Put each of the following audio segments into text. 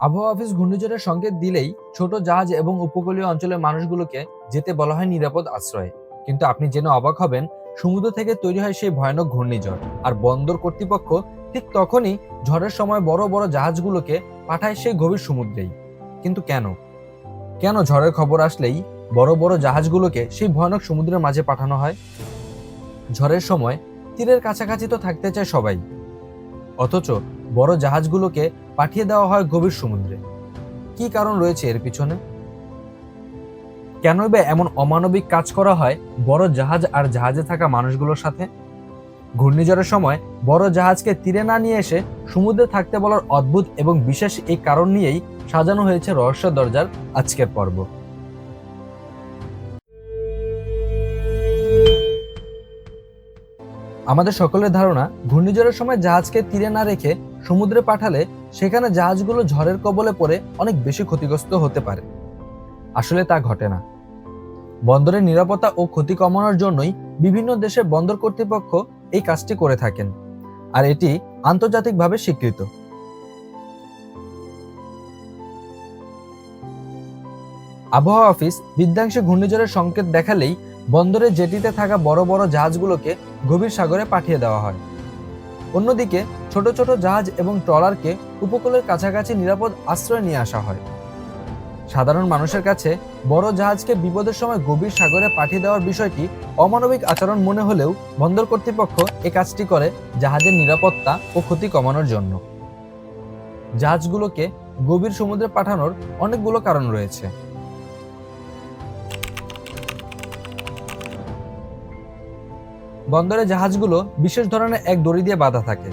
আবহাওয়া অফিস ঘূর্ণিঝড়ের সংকেত দিলেই ছোট জাহাজ এবং উপকূলীয় অঞ্চলের মানুষগুলোকে যেতে বলা হয় নিরাপদ আশ্রয়ে। কিন্তু আপনি জেনে অবাক হবেন, সমুদ্র থেকে তৈরি হয় সেই ভয়ানক ঘূর্ণিঝড়। আর বন্দর কর্তৃপক্ষ ঠিক তখনই ঝড়ের সময় বড় বড় জাহাজগুলোকে পাঠায় সেই গভীর সমুদ্রেই। কিন্তু কেন? কেন ঝড়ের খবর আসলেই বড় বড় জাহাজগুলোকে সেই ভয়ানক সমুদ্রের মাঝে পাঠানো হয়? ঝড়ের সময় তীরের কাছাকাছি তো থাকতে চায় সবাই। অথচ বড় জাহাজগুলোকে পাঠিয়ে দেওয়া হয় গভীর সমুদ্রে। কি কারণ রয়েছে এর পিছনে? কেনই বা এমন অমানবিক কাজ করা হয় বড় জাহাজ আর জাহাজে থাকা মানুষগুলোর সাথে? ঘূর্ণিঝড়ের সময় বড় জাহাজকে তীরে না নিয়ে এসে সমুদ্রে থাকতে বলার অদ্ভুত এবং বিশেষ এই কারণ নিয়েই সাজানো হয়েছে রহস্য দরজার আজকের পর্ব। আমাদের সকলের ধারণা, ঘূর্ণিঝড়ের সময় জাহাজকে তীরে না রেখে সমুদ্রে পাঠালে সেখানে জাহাজগুলো ঝড়ের কবলে পড়ে অনেক বেশি ক্ষতিগ্রস্ত হতে পারে। আসলে তা ঘটে না। বন্দরের নিরাপত্তা ও ক্ষতি কমানোর জন্যই বিভিন্ন দেশের বন্দর কর্তৃপক্ষ এই কাজটি করে থাকেন, আর এটি আন্তর্জাতিকভাবে স্বীকৃত। আবহাওয়া অফিস বিধ্যাংশে ঘূর্ণিঝড়ের সংকেত দেখালেই বন্দরের জেটিতে থাকা বড় বড় জাহাজগুলোকে গভীর সাগরে পাঠিয়ে দেওয়া হয়। অন্যদিকে ছোট ছোট জাহাজ এবং ট্রলারকে উপকূলের কাছাকাছি নিরাপদ আশ্রয় নিয়ে আসা হয়। সাধারণ মানুষের কাছে বড় জাহাজকে বিপদের সময় গভীর সাগরে পাঠিয়ে দেওয়ার বিষয়টি অমানবিক আচরণ মনে হলেও বন্দর কর্তৃপক্ষ এ কাজটি করে জাহাজের নিরাপত্তা ও ক্ষতি কমানোর জন্য। জাহাজগুলোকে গভীর সমুদ্রে পাঠানোর অনেকগুলো কারণ রয়েছে। বন্দরে জাহাজগুলো বিশেষ ধরনের এক দড়ি দিয়ে বাঁধা থাকে।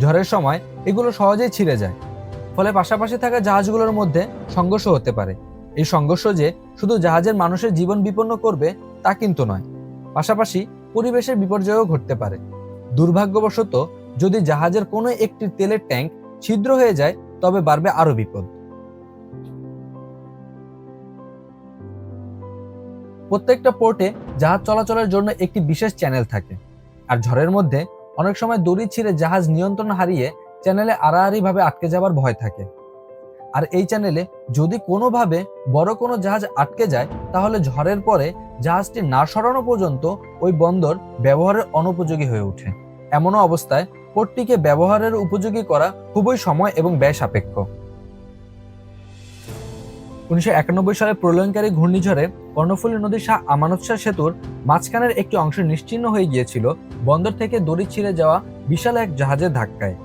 ঝড়ের সময় এগুলো সহজেই ছিঁড়ে যায়। ফলে পাশাপাশি থাকা জাহাজগুলোর মধ্যে সংঘর্ষ হতে পারে। এই সংঘর্ষ যে শুধু জাহাজের মানুষের জীবন বিপন্ন করবে তা কিন্তু নয়। পাশাপাশি পরিবেশের বিপর্যয়ও ঘটতে পারে। দুর্ভাগ্যবশত যদি জাহাজের কোনো একটি তেলের ট্যাঙ্ক ছিদ্র হয়ে যায়, তবে বাড়বে আরও বিপদ। প্রত্যেকটা পোর্টে জাহাজ চলাচলের জন্য একটি বিশেষ চ্যানেল থাকে। আর ঝড়ের মধ্যে অনেক সময় দড়ি ছিঁড়ে জাহাজ নিয়ন্ত্রণ হারিয়ে চ্যানেলে আড়াআড়ি ভাবে আটকে যাবার ভয় থাকে। আর এই চ্যানেলে যদি কোনোভাবে বড় কোনো জাহাজ আটকে যায়, তাহলে ঝড়ের পরে জাহাজটি না সরানো পর্যন্ত ওই বন্দর ব্যবহারের অনুপযোগী হয়ে ওঠে। এমনও অবস্থায় পোর্টটিকে ব্যবহারের উপযোগী করা খুবই সময় এবং ব্যয় সাপেক্ষ। উনিশশো একানব্বই সালে প্রলয়নকারী ঘূর্ণিঝড়ে কর্ণফুলী নদীর শাহ আমানত শাহ সেতুর মাঝখানের একটি অংশ নিশ্চিহ্ন হয়ে গিয়েছিল, বন্দর থেকে দড়ি ছিঁড়ে যাওয়া বিশাল এক জাহাজের ধাক্কায়।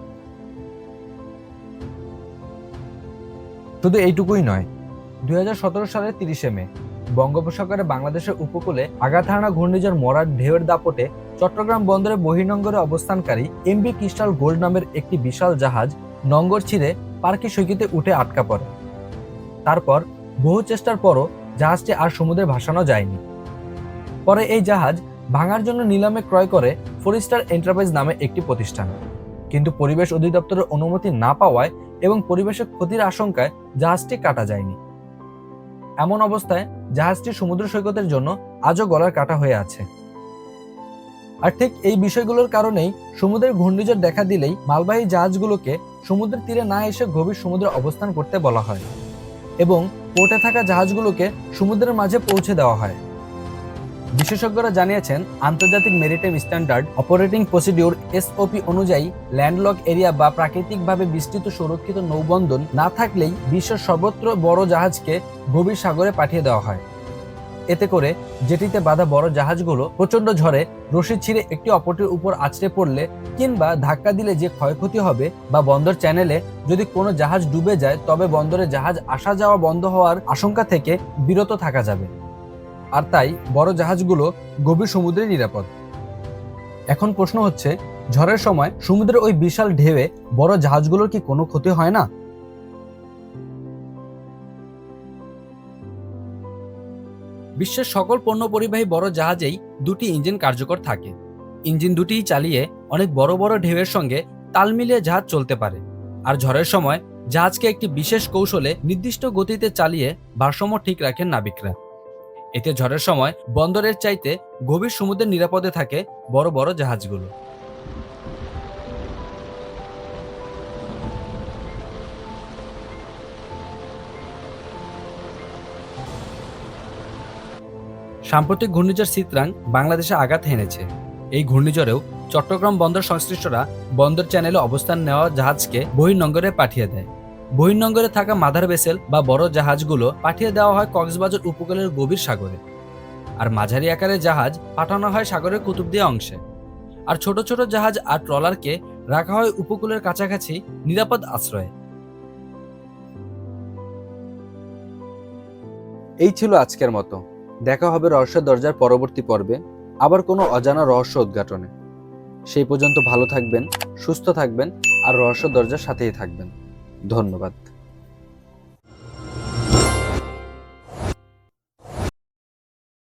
শুধু এইটুকুই নয়, দুই সালের তিরিশে মে, বঙ্গোপসাগরে বাংলাদেশের উপকূলে হানা ঘূর্ণিঝড় মরার ঢেউয়ের দাপটে চট্টগ্রাম বন্দরে বহির্নঙ্গরে অবস্থানকারী এমবি ক্রিস্টাল গোল্ড নামের একটি বিশাল জাহাজ নঙ্গর ছিঁড়ে পার্কি সৈকতে উঠে আটকা পড়ে। তারপর বহু চেষ্টার পরও জাহাজটি আর সমুদ্রে ভাসানো যায়নি। পরে এই জাহাজ ভাঙার জন্য নিলামে ক্রয় করে ফরিস্টার এন্টারপ্রাইজ নামে একটি প্রতিষ্ঠান। কিন্তু পরিবেশ অধিদপ্তরের অনুমতি না পাওয়ায় এবং পরিবেশের ক্ষতির আশঙ্কায় জাহাজটি কাটা যায়নি। এমন অবস্থায় জাহাজটি সমুদ্র সৈকতের জন্য আজও গলার কাটা হয়ে আছে। আর ঠিক এই বিষয়গুলোর কারণেই সমুদ্রের ঘূর্ণিঝড় দেখা দিলেই মালবাহী জাহাজগুলোকে সমুদ্রের তীরে না এসে গভীর সমুদ্রে অবস্থান করতে বলা হয়। এবং পোর্টে থাকা জাহাজগুলোকে সমুদ্রের মাঝে পৌঁছে দেওয়া হয়। বিশেষজ্ঞরা জানিয়েছেন, আন্তর্জাতিক maritime standard operating procedure SOP অনুযায়ী ল্যান্ডলক এরিয়া বা প্রাকৃতিকভাবে বিস্তৃত সুরক্ষিত নৌবন্দর না থাকলেই বিশ্বের সর্বত্র বড় জাহাজকে গভীর সাগরে পাঠিয়ে দেওয়া হয়। এতে করে জেটিতে বাঁধা বড় জাহাজগুলো প্রচণ্ড ঝড়ে রশি ছিঁড়ে একটি অপরটির উপর আছড়ে পড়লে কিংবা ধাক্কা দিলে যে ক্ষয়ক্ষতি হবে বা বন্দর চ্যানেলে যদি কোনো জাহাজ ডুবে যায়, তবে বন্দরে জাহাজ আসা যাওয়া বন্ধ হওয়ার আশঙ্কা থেকে বিরত থাকা যাবে। আর তাই বড় জাহাজগুলো গভীর সমুদ্রে নিরাপদ। এখন প্রশ্ন হচ্ছে, ঝড়ের সময় সমুদ্রের ওই বিশাল ঢেউয়ে বড় জাহাজগুলোর কি কোনো ক্ষতি হয় না? বিশ্বের সকল পণ্য পরিবাহী বড় জাহাজেই দুটি ইঞ্জিন কার্যকর থাকে। ইঞ্জিন দুটিই চালিয়ে অনেক বড় বড় ঢেউয়ের সঙ্গে তাল মিলিয়ে জাহাজ চলতে পারে। আর ঝড়ের সময় জাহাজকে একটি বিশেষ কৌশলে নির্দিষ্ট গতিতে চালিয়ে ভারসাম্য ঠিক রাখেন নাবিকরা। এতে ঝড়ের সময় বন্দরের চাইতে গভীর সমুদ্রের নিরাপদে থাকে বড় বড় জাহাজগুলো। সাম্প্রতিক ঘূর্ণিঝড় চিত্রাং বাংলাদেশে আঘাত হেনেছে। এই ঘূর্ণিঝড়েও চট্টগ্রাম বন্দর সংশ্লিষ্টরা বন্দর চ্যানেলে অবস্থান নেওয়া জাহাজকে বহির্নগরে পাঠিয়ে দেয়। বহির্নগরে থাকা মাদার ভেসেল বা বড় জাহাজগুলো পাঠিয়ে দেওয়া হয় কক্সবাজার উপকূলের গভীর সাগরে। আর মাঝারি আকারের জাহাজ পাঠানো হয় সাগরের কুতুবদিয়া অংশে। আর ছোট ছোট জাহাজ আর ট্রলারকে রাখা হয় উপকূলের কাছাকাছি নিরাপদ আশ্রয়ে। এই ছিল আজকের মতো। দেখা হবে রহস্য দরজার পরবর্তী পর্বে, আবার কোনো অজানা রহস্য উদ্ঘাটনে। সেই পর্যন্ত ভালো থাকবেন, সুস্থ থাকবেন, আর রহস্য দরজার সাথেই থাকবেন। ধন্যবাদ।